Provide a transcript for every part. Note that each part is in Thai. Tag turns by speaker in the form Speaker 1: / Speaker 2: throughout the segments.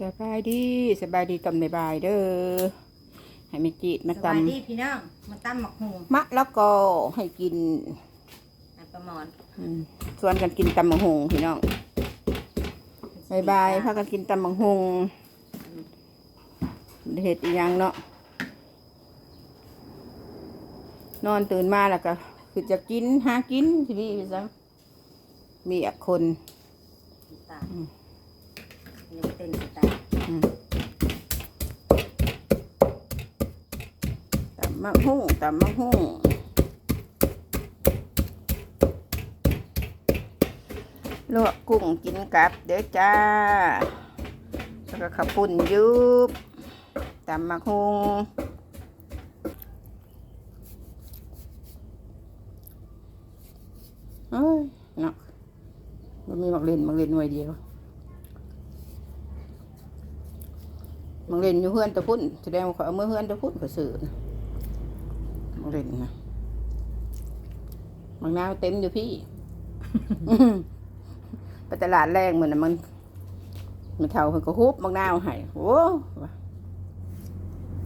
Speaker 1: สบายดีสบายดีตำในบายเด้อให้แม่จีดมา
Speaker 2: ส
Speaker 1: ต
Speaker 2: วัสดีพี่น้องมาตั้มหมกหูำ
Speaker 1: มะแล้วก็ให้กิน
Speaker 2: อันประมอน
Speaker 1: อืมชวนกันกินตำมังหงพี่น้องบายบายพากันกินตำมังหงเห็ดอีหยังเนาะนอนตื่นมาแล้วก็คือจะกินหากินทีนี้ไปซะมีอักคน
Speaker 2: ตา
Speaker 1: อืม
Speaker 2: นี่เต้นตา
Speaker 1: อืมตำมะฮุ่งตำมะฮุ่งลวกกุ้งกินกับเด้อจ้า แล้วก็ขับปุ่นยุบตำมะฮุ่งเอ้ยเนาะมันมีมักเล่นมักเล่นหน่วยเดียว มังเล่นอยู่เฮือนตะพุ่นแสดงว่าเขาเอามือเฮือนตะพุ่นเขาซื้อนะมังเล่นนะมังนาวเต็มอยู่พี่ไปตลาดแรงเหมือนมัน มันเท่าเพิ่นก็ฮุบมังนาวให้โอ้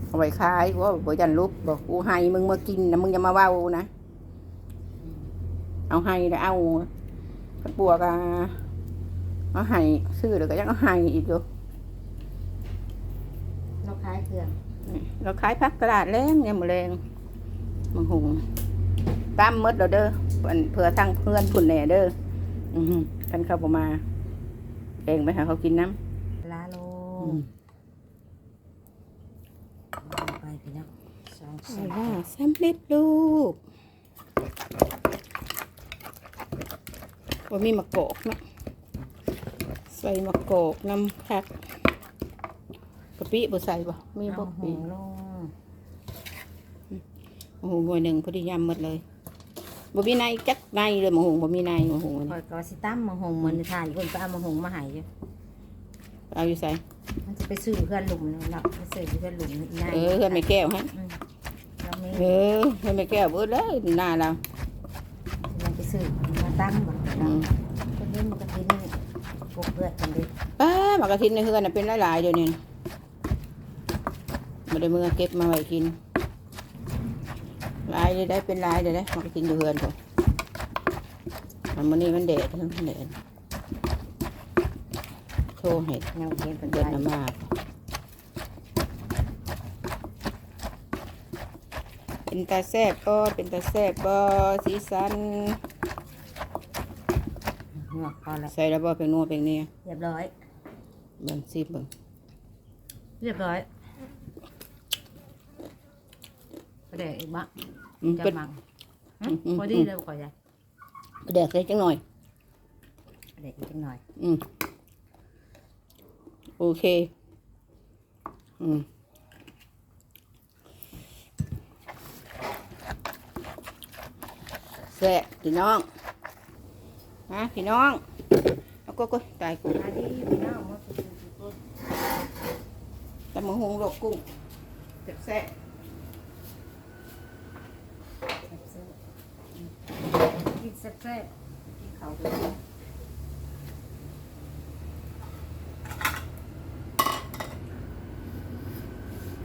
Speaker 1: เอาไว้ขายว่าบ่ยันลุกบอกกูให้มึงมากินนะมึงอย่ามาเว้านะเอาให้แล้วเอาปัวกะเอาให้ซื้อแล้วก็ยังเอาให้อีกอยู่า
Speaker 2: คล้ายเครื่อง
Speaker 1: เราขายพักตลาดแรงเนี่ยหมดแรงมังหุงตามหมดเราเด้อเพิ่นเพื่อทั้งเพื่อนพุ่นแหน่เด้ออือหือกันเข้าบ่มาเองไปหาเขากินน้
Speaker 2: ลาโลำ
Speaker 1: อืม
Speaker 2: ไปพี่น้องสอง
Speaker 1: ใส่
Speaker 2: สาม
Speaker 1: ว่าสำเร็จรูปว่ามีมะกอกเนาะใส่มะกอกน้ำคักกะ ปิบ่ใส่บ่มี
Speaker 2: เอา
Speaker 1: บ่
Speaker 2: หู
Speaker 1: ปี
Speaker 2: ลง
Speaker 1: โอ้โหหน่วยหนึ่งพอดียำหมดเลยบ่มีในจักในเลยหมะฮุงบ่มีในหมะฮุง
Speaker 2: คอยก็สิตั้มหมกหูเหมือนถ่ายคนก็เอาหมกหูมาใหายอยู่
Speaker 1: เอาอยู่ใส่
Speaker 2: มันจะไปซื้อเพื่อนหลุมเลยเนาะไปซื้อเพื่อนหลุมนี่ง่าย
Speaker 1: เออเพื่อนไม่แก้วฮะ
Speaker 2: เราไม่
Speaker 1: เออเพื่อนไม่แก้วเบิดเลยหน้าเรา
Speaker 2: เราไปซื้อมาตั้มมัน
Speaker 1: อืม
Speaker 2: คนนี้มันก็ทีนี่ปลุกเลือดกันดิ
Speaker 1: ป้ามากระทินในเฮือนน่ะเป็นหลายๆเดี๋ยวนี้ มาได้มือเก็บมาไว้กินหลายเลยได้เป็นหลายเดี๋ยวได้มากระทินอยู่เฮือนผมมันมื้อนี้มันแดดทั้งแดดโชว์ให้
Speaker 2: ยังเห็นเป็น
Speaker 1: เดื
Speaker 2: ไร
Speaker 1: อนน้ำมาเป็นตาแซ่บก็เป็นตาแซ่บก็สีสัน
Speaker 2: หัวพอแล้ว
Speaker 1: ใส่แล้วบ่เป็นนัวเป็นเนี่ย
Speaker 2: เรียบร้อย
Speaker 1: เบิ่งซิเบิ่ง
Speaker 2: เรียบร้อย ประเดี๋ยวอีกบ้าง
Speaker 1: อืม
Speaker 2: จะ
Speaker 1: เป็น
Speaker 2: มัง
Speaker 1: อืมอืม
Speaker 2: พอดีเลยก่อนจ้ะ
Speaker 1: แดกใส่จังหน่อย
Speaker 2: ประเดี๋ยวอีกจังหน่อย
Speaker 1: อืมโอเค อืมแซ่บพี่น้องฮะพี่น้องเอาก็ก็ตายกู
Speaker 2: อันนี้พี่น้องมาสุดสุดสุด
Speaker 1: ตำมะฮงลวกกุ้งแซ่บแซ่บ
Speaker 2: กิน แซ่บ
Speaker 1: กินข้าวไปกิน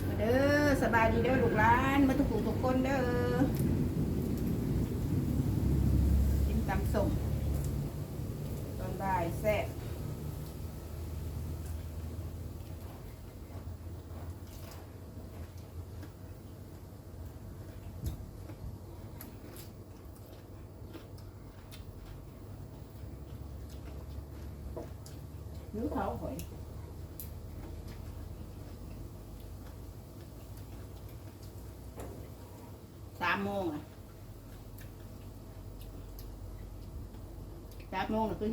Speaker 1: มาเด้อสบายดีเด้อลูกหลานมาทุกคนทุกคนเด้อกินตำส้มตอนบ่ายแซ่บ นิ้วเท้าหอยสามโมงอะสามโมงน่ะคื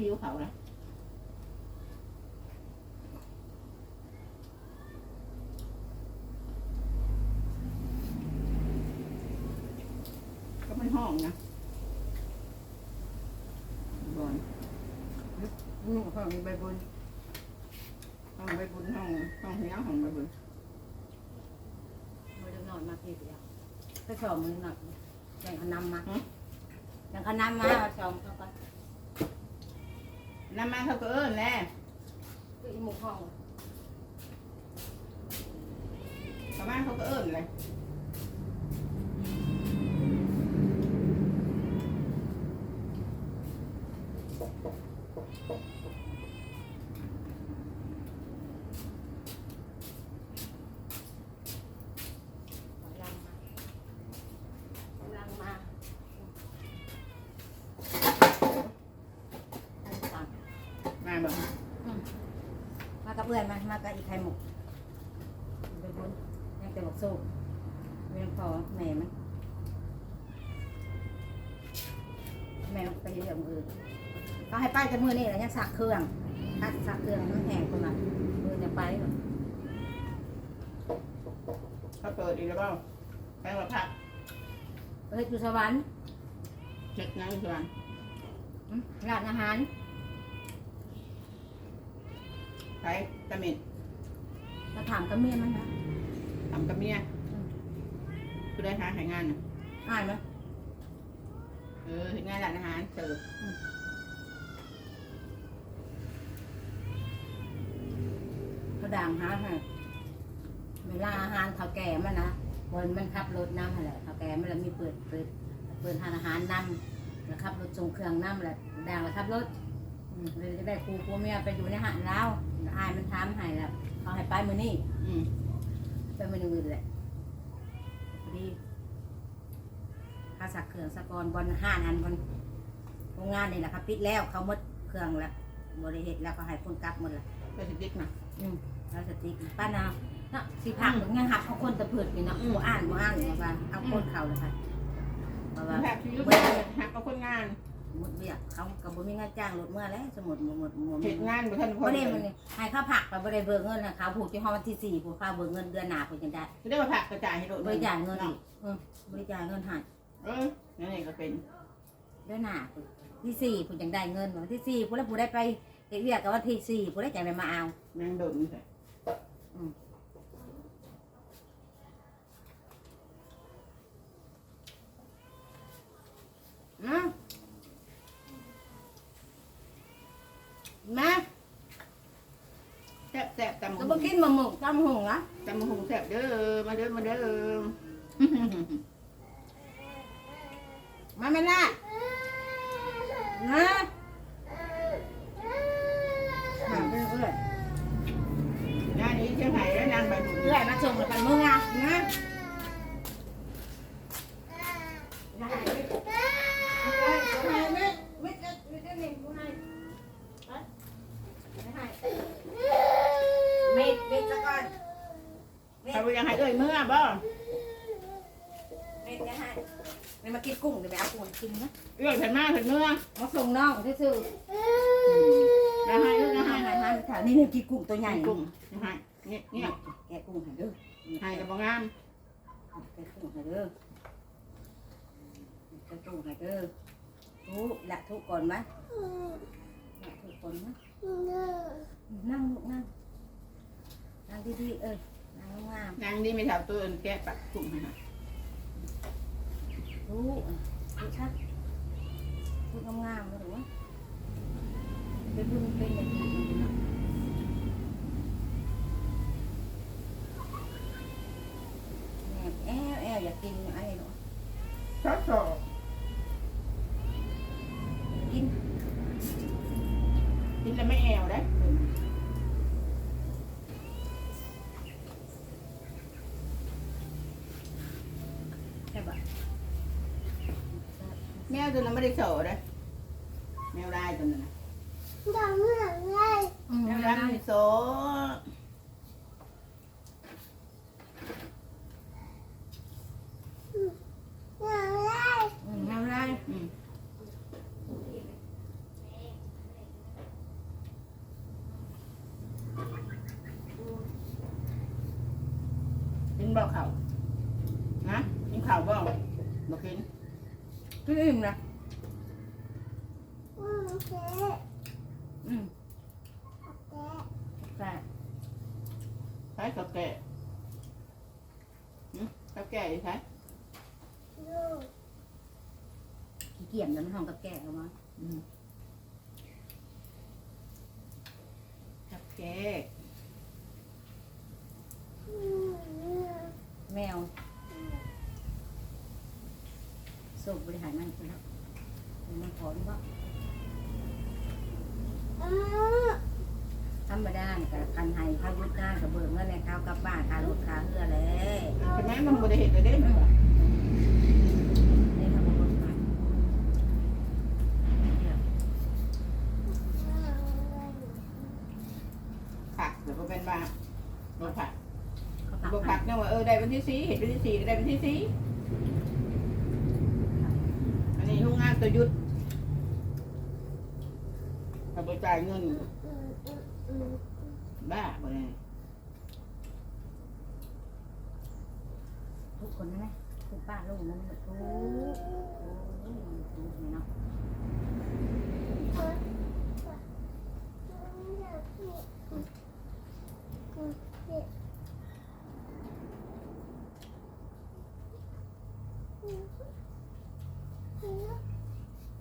Speaker 1: อหิวเขาละก็มันห้องนะบอน
Speaker 2: ๆอืมห้องใบบุญ
Speaker 1: ห้องใบบุญห้องห้องเฮียห้องใบบุญ
Speaker 2: ไม่ได้นอนมาพี่เดียวก็ชมมือหน่อยยังเอานำมายังเอานำมาเอาชมเข้าไป
Speaker 1: น้ำมาเขาก็เอิ้นแหละ
Speaker 2: ก็อีหมูห้อง
Speaker 1: กับบ้านเขาก็เอิ้นเลย
Speaker 2: กำลังมากำลังมาตัง
Speaker 1: มาบอก
Speaker 2: มากับเพื่อนมามา กับอีกไข่หมกไปบนยังแต่บอกสู้ไม่ต้องพอแม่มันแม่มันไปเรื่องอื่นก็ให้ไปแต่มือนี่แหละยังสักเครื่องทักสักเครื่องให้มันแห้งคนละมือจะไปหรอก
Speaker 1: เขาเปิดอีกแล้วเปล่าไปว่าพัก
Speaker 2: เฮ้ยอยู่สวรรค์
Speaker 1: เช็ดนั่งส่วน
Speaker 2: อืมร้านอาหาร
Speaker 1: ไปตะเมิด
Speaker 2: มาถามกับเมียมันนะ
Speaker 1: ทำกับเมียคือได้หาหางานน่ะ
Speaker 2: อ่านไหม
Speaker 1: เออเห็นงานร้านอาหารเสิร์ฟ
Speaker 2: เขาด่างหาให้เวลาอาหารเขาแก่มันนะวันมันขับรถน้ำอะไรเขาแก่มันแล้วมีเปิดเปิดเปิดทานอาหารนำแล้วขับรถส่งเครื่องน้ำแหละด่างแล้วขับรถอืมเลยจะได้ครูครูเมียไปอยู่ในหาดแล้วอายมันทำให้แล้ว เขาให้ไปมือนี่
Speaker 1: อืม
Speaker 2: ไปมืออื่นแหละพอดีข้าสักเครื่องสะกอนบอลห้าอันบอลโรงงานนี่แหละครับปิดแล้วเขาหมดเครื่องแล้วบริเหตุแล้วก็ให้คนกลับหมดละ
Speaker 1: ไปสติ๊กนะ
Speaker 2: อืมเราสติกป้านาเนาะสิพักถึงยังหักเอาคนตะเพิดนี่เนาะบ่อ่านบ่อ่านว่าว่าเอาคนเขาเลยค่ะเพราะว่า
Speaker 1: แทบชีวิตหักกับคนงาน
Speaker 2: หมดเบียกเขาก็บ่มีเงินจ้างรถเมื่อแล้วสมมุติหมดหมดหมด
Speaker 1: เหตุงานบุท่านพ
Speaker 2: บ่
Speaker 1: อ
Speaker 2: ได้
Speaker 1: ดี
Speaker 2: มันนี่ให้เขาผักไปบ่ได้เบิกเงินให้เขาผูกที่ห้องวันที่4ผูกเขาเบิกเงินเดือนหน้าเพิ่นจังได้
Speaker 1: จะได้มาผักกระจายให้โดด
Speaker 2: บริจาคเงินอีกเออบริจาคเงินให้
Speaker 1: เออนั่นเองก็เป็น
Speaker 2: เดือนหน้าเพิ่นที่สี่เพิ่นจังได้เงินวันที่สี่ผู้ใดผู้ได้ไปเฮ็ดเวียกกับวันที่สี่ผู้ได้จังได้มาเอา
Speaker 1: นางโดดนี่ใส่
Speaker 2: มา มา
Speaker 1: แซ่บแซ่บตำ
Speaker 2: ก็บ่กินมะม่วงตำหงนะ
Speaker 1: ตำหงแซ่บเด้อมาเด้อมาเด้อ
Speaker 2: มาแม่ล่ะนะหาเรื่อย
Speaker 1: งานนี้เชียงไห้แล้วนางใบบุญ
Speaker 2: ๆเรื่อยมาส่งแล้วกันมึงอะนะได้ไม่ไม่ไม่จะไม่จะหนีกูให้ไม่ให้ไม่ไม่จะก่อน
Speaker 1: เขายังให้เอ้ยเมื่อบ่
Speaker 2: ไม่จะให้ไม่มากินกุ้งเดี๋ยวไปเอากุ้งกินนะ
Speaker 1: เอ้ยเพิ่นมาเพิ่นเมื่อ
Speaker 2: มาส่งน้องซื่อ
Speaker 1: ยังให้เอ้ย
Speaker 2: ๆ
Speaker 1: ยัง
Speaker 2: ให้
Speaker 1: ให้
Speaker 2: ให้ให้แถวนี้นี่กินกุ้งตัวใหญ่
Speaker 1: กุ้งยังให้นี่นี่
Speaker 2: แกะกุ้งให้เด้อ
Speaker 1: ให้กับบ่งาม
Speaker 2: แกะกุ้งให้เด้อแกะกุ้งให้เด้อทุกละทุกก่อนไหมละทุกก่อนไหมนั่งลูกนั่งนั่งดีๆเอ้ยนั่งงาม
Speaker 1: นางนี่ไม่แถวตัวอื่นแกะปักกุ้งให้
Speaker 2: ๆทุกทุกชัด ทุกงามๆเลยหรือวะเป็นบุญเป็นอย่างนี้เนะแอบแอบอยากกินไอ้เนาะ
Speaker 1: ชอบชอบ
Speaker 2: กิน
Speaker 1: กินแล้วไม่แอวได้แมวตัวนั้นไม่ได้โสดเลย แมวลายตัวนั้นน่ะ
Speaker 2: อืม
Speaker 1: แมว
Speaker 2: แล้ว
Speaker 1: ดำนี่โสด
Speaker 2: อืมแล้วไร
Speaker 1: อืมกินบ่เขานะกินข้าวบ่บ่กิน
Speaker 2: กินอิ่มนะอืมแต่
Speaker 1: ใช้กับแก่หืมกับแก่ดิใช้
Speaker 2: ขี้เกียจแล้วมันห้องกับแก่เอามา
Speaker 1: อืมกับแก่
Speaker 2: แมวสูบบริหารมันคือแล้วมันถอนว่าธรรมดาเนี่ยกับคันไห้เขายุดงานกับเบิกเงินในข้าวกับบ้านคารถคาเรือเลย
Speaker 1: ใช่ไหมมันบ่ได้เห็นเลยเด้มันว่า
Speaker 2: นี่ทำรถไป
Speaker 1: ผัก เดี๋ยวก็เป็นว่าบ่ผัก
Speaker 2: เขาผัก
Speaker 1: บ่ผักเนี่ยว่าเออได้วันที่สี่เห็นวันที่สี่ก็ได้วันที่สี่อันนี้โรงงานตัวยุดถ้าบ่จ่ายเงิน บ้าบ่ได้
Speaker 2: ทุกคนนะทุกป้าลูกนั่นทุกโอ้ยทุกเนาะ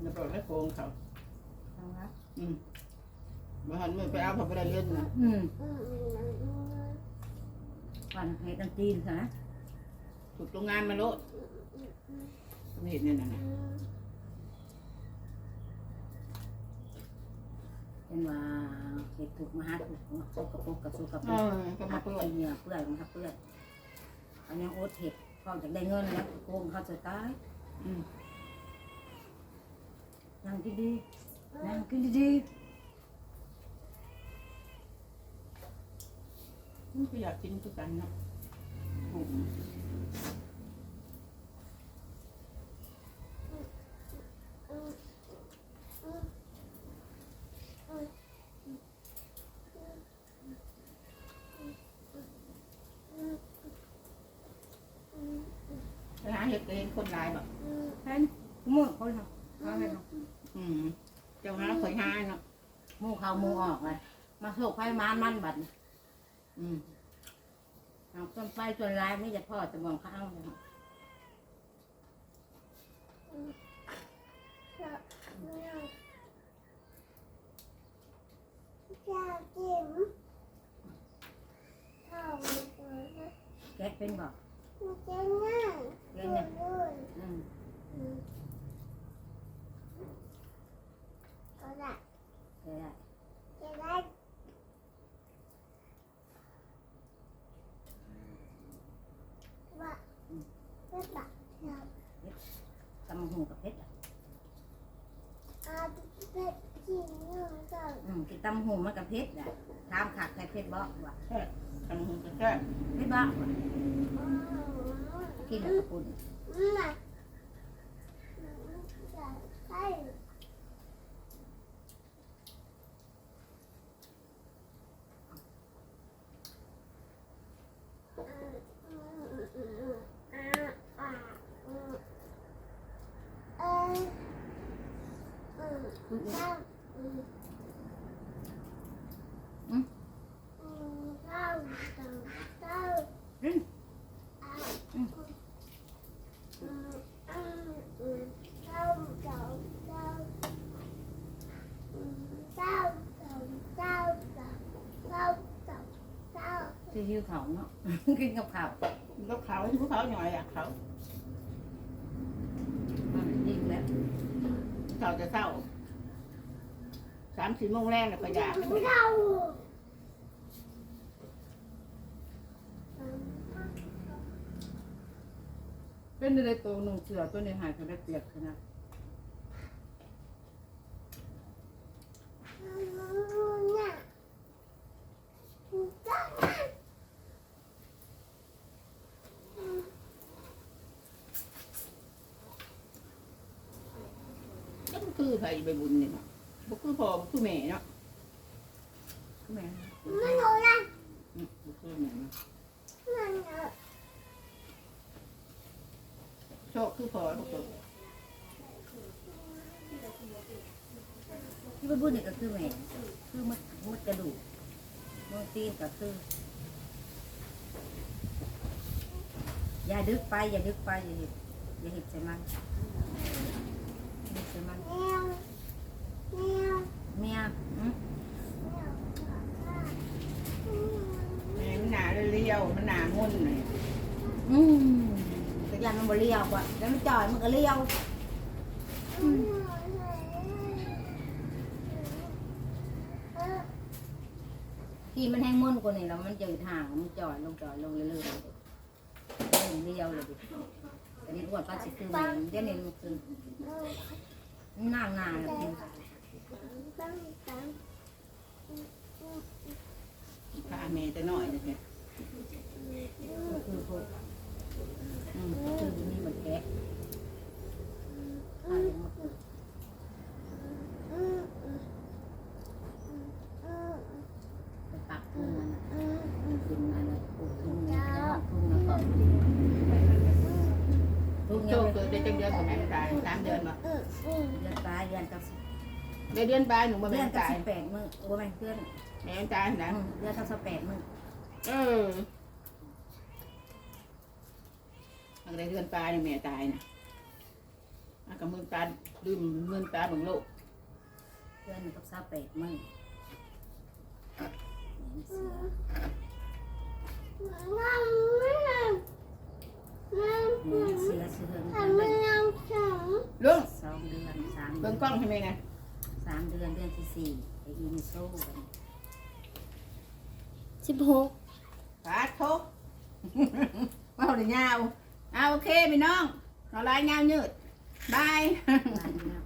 Speaker 1: แล้วก็ได้ โกงเขา
Speaker 2: ทำครับ
Speaker 1: อืมบ่หันมือไปเอาเขาบ่ได้เงินนะ
Speaker 2: อืมวันให้ตั้งจีนซะนะ
Speaker 1: ถูกโรงงานมาโลดไม่เห็นเนี่ยนะนะ
Speaker 2: เป็นว่าเห็ดถูกมาหาถูกสกปรกกับสกป
Speaker 1: เอ
Speaker 2: รก
Speaker 1: อก็มา
Speaker 2: หัก
Speaker 1: เปิ
Speaker 2: เปื่อ
Speaker 1: ด
Speaker 2: ยเหงื่อเปื่อยมันหักเปื่อยอันนี้โอ๊ตเห็ดเขาจะได้เงินแล้วโกงเขาจะตาย
Speaker 1: อืม
Speaker 2: นั่งดีๆนั่งกินดี
Speaker 1: มันก็อยากกินทุกกัน เนาะอืมไปหาเห็ดก็เห็นคนหลายแบบ
Speaker 2: ๆแค่นี้มือเขาเลยเอาให้เขา
Speaker 1: อืมเจ้าหาข่อยหาเนาะ
Speaker 2: หมูเขาหมูออกเลยมาโศกไฟมานมันบัด
Speaker 1: อืม
Speaker 2: เอาต้นไฟจนลายไม่จะพ่อจะมองข้างเลยแก๊สเป็นบอกแก๊สเนี่ย อืมแก๊สได้ตำหูกับเพชรอะอืมกินตำหูมันกับ เพชรน่ะถามขาดใครเพชรบอกว่า
Speaker 1: ทำหุ่นก็แค่
Speaker 2: เพชรบอกว่ากินแล้วก็ปุ่น ที่หิวเขาเนาะ กินกับข้าว
Speaker 1: ก็เขาที่ภูเขาหน่อยอะเขา
Speaker 2: อะดีแล้ว
Speaker 1: เขาจะเศร้าสามสี่โมงแรกเนี่ยก็อยาก
Speaker 2: เป็นในตัวหนึ่งเสือตัวนี้หายเขาได้เปียกขนาด
Speaker 1: ก็คือใครไปบุญนี่ยะบ่คือพ่อบ่คือแม่เนาะ
Speaker 2: แม่
Speaker 1: อืมบ่คือแม่เนาะ โชคคือพ่อบ่คือ
Speaker 2: ที่ว่าบุญนี่ก็คือแม่คือมัดมัดกระดูกมือตีนก็คือ อย่าดึกไป อย่าดึกไป อย่าเห็ดอย่าเห็ดใส่มันอย่าเห็ดใส่มันเมียอืม
Speaker 1: แม่มันหนาเรียวมันหนามนเลย
Speaker 2: อืม ยันมันบ่เลี้ยวกว่าแล้วมันจ่อยมันก็เลี้ยวที่มันแห้งม่นกว่านี่แล้วมันเจอทางมันจ่อยลงจ่อยลงเรื่อยๆเลยเลี้ยวเลยดิอันนี้อ้วนป้าสิคือมันเดี๋ยวนี้มันคือหน้าหน้าเลย
Speaker 1: พาแม่แต่น้อยนี่แหละ
Speaker 2: คือพวกอืมคือ นี่เหมือนแกะอ่ายังมาเกิดไปปักทุ่งมันน่นมาแล้วปลูกทุ่งนี้แล้วทุ่งแล้วก็ทุ่ง
Speaker 1: โช
Speaker 2: เนี้ย
Speaker 1: คเกิดได้จังเดือนของแม่ตายสามเดือนบ่
Speaker 2: เดือนปลายเดือนกับสิบ
Speaker 1: ได้เดือนปลายหนูบ่
Speaker 2: เดื
Speaker 1: แม่
Speaker 2: อนกับ
Speaker 1: ตาย
Speaker 2: สิบแปดมื้อโอ้แม่นเพื่อน
Speaker 1: แม่นตายนะ
Speaker 2: อืมเดือนกับสิบแปดมื้อ
Speaker 1: เออมันก็ได้ เดือนปลายนี่แม่ตายนะอากับมือตาลืมมือตาของโลก
Speaker 2: เดือนกับสิบแปดมื้อเสือเสือเสือกันไป
Speaker 1: ลุง
Speaker 2: สองเดือนสามเดื
Speaker 1: เบิ่
Speaker 2: ง
Speaker 1: กล้องให้แม่นะ
Speaker 2: สามเดือนเดือนที่สี่ไอ้อีมิโซ่กัน
Speaker 3: สิบหก
Speaker 1: ปาดโทว่าเอาได้ยาว เอาโอเคพี่น้องขอาลายยาวยืดบาย
Speaker 2: บ้านเนี่ย